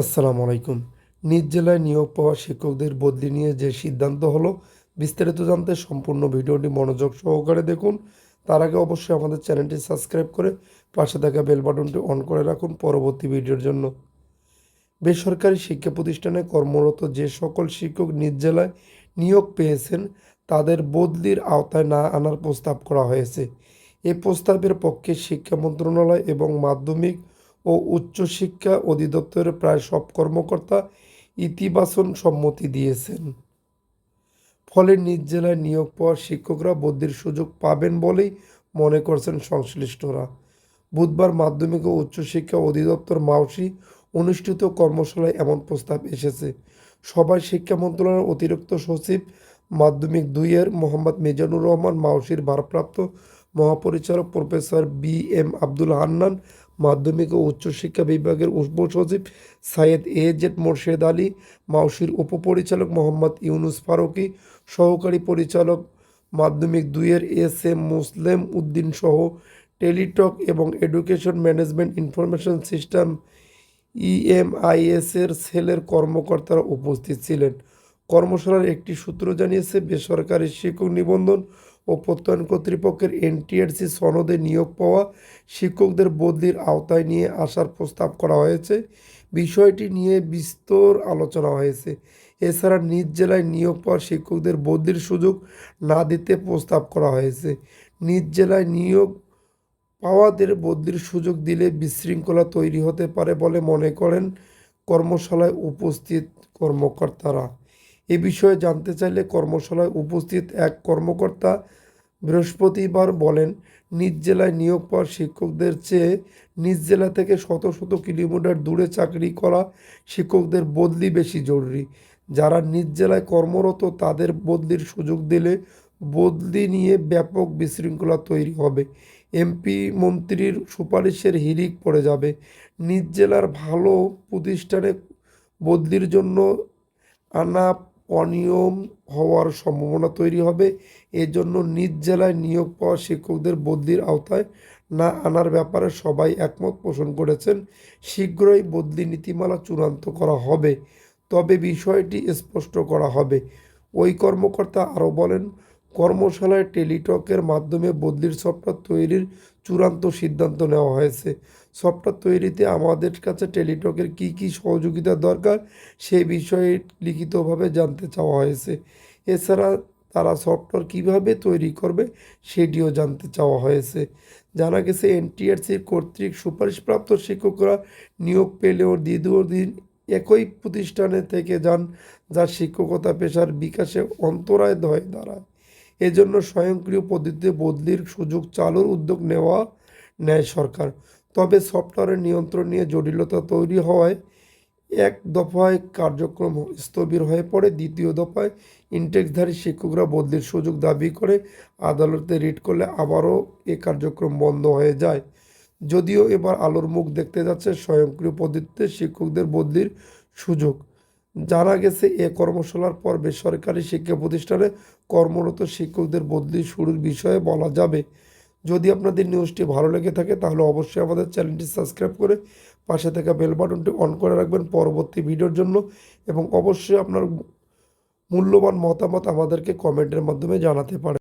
আসসালামু আলাইকুম। নিজ জেলায় নিয়োগ পাওয়া শিক্ষকদের বদলি নিয়ে যে সিদ্ধান্ত হলো, বিস্তারিত জানতে সম্পূর্ণ ভিডিওটি মনোযোগ সহকারে দেখুন। তার আগে অবশ্যই আমাদের চ্যানেলটি সাবস্ক্রাইব করে পাশে থাকা বেল বাটনটি অন করে রাখুন পরবর্তী ভিডিওর জন্য। বেসরকারি শিক্ষা প্রতিষ্ঠানে কর্মরত যে সকল শিক্ষক নিজ জেলায় নিয়োগ পেয়েছেন, তাদের বদলির আওতায় না আনার প্রস্তাব করা হয়েছে। এ প্রস্তাবের পক্ষে শিক্ষা মন্ত্রণালয় এবং মাধ্যমিক ও উচ্চশিক্ষা অধিদপ্তরের প্রায় সব কর্মকর্তা ইতিবাচন সম্মতি দিয়েছেন। ফলে নিজ জেলায় নিয়োগ পাওয়া শিক্ষকরা বদলির সুযোগ পাবেন বলেই মনে করছেন সংশ্লিষ্টরা। বুধবার মাধ্যমিক ও উচ্চশিক্ষা অধিদপ্তর মাউসি অনুষ্ঠিত কর্মশালায় এমন প্রস্তাব এসেছে। সভায় শিক্ষা মন্ত্রণালয়ের অতিরিক্ত সচিব মাধ্যমিক দুইয়ের মোহাম্মদ মিজানুর রহমান, মাউসির ভারপ্রাপ্ত মহাপরিচালক professor B M Abdul Hannan মাধ্যমিক ও উচ্চশিক্ষা বিভাগের উপসচিব সাইয়েদ এ মোর্শেদ আলী, মাউসির উপপরিচালক মোহাম্মদ ইউনুস ফারুকি, সহকারী পরিচালক মাধ্যমিক দুইয়ের এস এম মুসলেম উদ্দিন সহ টেলিটক এবং এডুকেশন ম্যানেজমেন্ট ইনফরমেশন সিস্টেম ইএমআইএসের সেলের কর্মকর্তারা উপস্থিত ছিলেন। কর্মশালার একটি সূত্র জানিয়েছে, বেসরকারি শিক্ষক নিবন্ধন ও প্রত্যয়ন কর্তৃপক্ষের এনটিআরসি সনদে নিয়োগ পাওয়া শিক্ষকদের বদলির আওতায় নিয়ে আসার প্রস্তাব করা হয়েছে। বিষয়টি নিয়ে বিস্তর আলোচনা হয়েছে। এছাড়া নিজ জেলায় নিয়োগ পাওয়া শিক্ষকদের বদলির সুযোগ না দিতে প্রস্তাব করা হয়েছে। নিজ জেলায় নিয়োগ পাওয়াদের বদলির সুযোগ দিলে বিশৃঙ্খলা তৈরি হতে পারে বলে মনে করেন কর্মশালায় উপস্থিত কর্মকর্তারা। এ বিষয়ে জানতে চাইলে কর্মশালায় উপস্থিত এক কর্মকর্তা বৃহস্পতিবার বলেন, নিজ জেলায় নিয়োগ পাওয়া শিক্ষকদের চেয়ে নিজ জেলা থেকে শত শত কিলোমিটার দূরে চাকরি করা শিক্ষকদের বদলি বেশি জরুরি। যারা নিজ জেলায় কর্মরত, তাদের বদলির সুযোগ দিলে বদলি নিয়ে ব্যাপক বিশৃঙ্খলা তৈরি হবে। এমপি মন্ত্রীর সুপারিশের হিরিক পড়ে যাবে। নিজ জেলার ভালো প্রতিষ্ঠানে বদলির জন্য আনা অনিয়ম হওয়ার সম্ভাবনা তৈরি হবে। এজন্য নিজ জেলায় নিয়োগ পাওয়া শিক্ষকদের বদলির আওতায় না আনার ব্যাপারে সবাই একমত পোষণ করেছেন। শীঘ্রই বদলি নীতিমালা চূড়ান্ত করা হবে। তবে বিষয়টি স্পষ্ট করা হবে। ওই কর্মকর্তা আরও বলেন, কর্মশালায় টেলিটকের মাধ্যমে বদলির সফটওয়্যার তৈরির চূড়ান্ত সিদ্ধান্ত নেওয়া হয়েছে। সফটওয়্যার তৈরিতে আমাদের কাছে টেলিটকের কী কী সহযোগিতা দরকার সেই বিষয়ে লিখিতভাবে জানতে চাওয়া হয়েছে। এছাড়া তারা সফটওয়্যার কীভাবে তৈরি করবে সেটিও জানতে চাওয়া হয়েছে। জানা গেছে এনটিআরসির কর্তৃক সুপারিশপ্রাপ্ত শিক্ষকরা নিয়োগ পেলেও দীর্ঘদিন একই প্রতিষ্ঠানে থেকে যান, যা শিক্ষকতা পেশার বিকাশে অন্তরায় হয়ে দাঁড়ায়। এজন্য স্বয়ংক্রিয় পদ্ধতিতে বদলির সুযোগ চালুর উদ্যোগ নেওয়া নেয় সরকার। তবে সফটওয়্যারের নিয়ন্ত্রণ নিয়ে জটিলতা তৈরি হওয়ায় এক দফায় কার্যক্রম স্থবির হয়ে পড়ে। দ্বিতীয় দফায় ইনটেক্সধারী শিক্ষকরা বদলির সুযোগ দাবি করে আদালতে রিট করলে আবারও এ কার্যক্রম বন্ধ হয়ে যায়। যদিও এবার আলোর মুখ দেখতে যাচ্ছে স্বয়ংক্রিয় পদ্ধতিতে শিক্ষকদের বদলির সুযোগ। জানা গেছে, এ কর্মশালার পর বেসরকারি শিক্ষা প্রতিষ্ঠানে কর্মরত শিক্ষকদের বদলি শুরুর বিষয়ে বলা যাবে। যদি আপনাদের নিউজটি ভালো লেগে থাকে, তাহলে অবশ্যই আমাদের চ্যানেলটি সাবস্ক্রাইব করে পাশে থাকা বেল বাটনটি অন করে রাখবেন পরবর্তী ভিডিওর জন্য এবং অবশ্যই আপনার মূল্যবান মতামত আমাদেরকে কমেন্টের মাধ্যমে জানাতে পারেন।